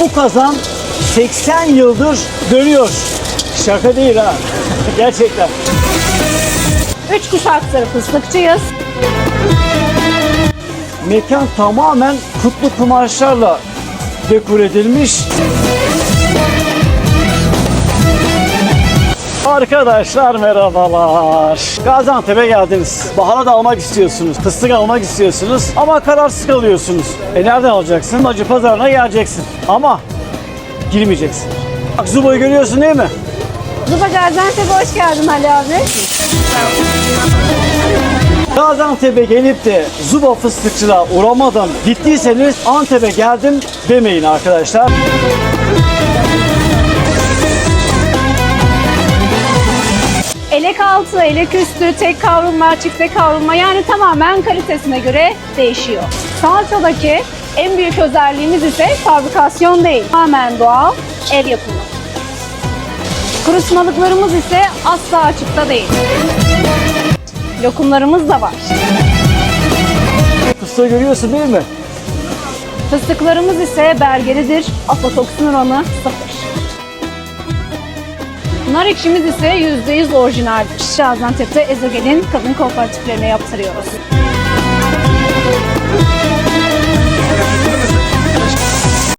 Bu kazan 80 yıldır dönüyor. Şaka değil ha. Gerçekten. Üç kuşaktır fıstıkçıyız. Mekan tamamen kutlu kumaşlarla dekor edilmiş. Arkadaşlar merhabalar. Gaziantep'e geldiniz. Baharat almak istiyorsunuz, fıstık almak istiyorsunuz ama kararsız kalıyorsunuz. E nereden alacaksın? Acı pazarına geleceksin. Ama girmeyeceksin. Bak Zubo'yu görüyorsun değil mi? Zuba Gaziantep'e hoş geldin Ali abi. Gaziantep'e gelip de Zuba fıstıkçılığa uğramadan gittiyseniz Antep'e geldim demeyin arkadaşlar. Elek altı, elek üstü, tek kavrulma, çifte kavrulma yani tamamen kalitesine göre değişiyor. Salçadaki en büyük özelliğimiz ise fabrikasyon değil. Tamamen doğal, ev yapımı. Kurutmalıklarımız ise asla açıkta değil. Lokumlarımız da var. Fıstığı görüyorsun değil mi? Fıstıklarımız ise bergeridir. Aflatoksin oranı sıfır. Nar ekşimiz ise %100 orijinaldir. Gaziantep'te Ezogel'in kadın kooperatiflerine yaptırıyoruz.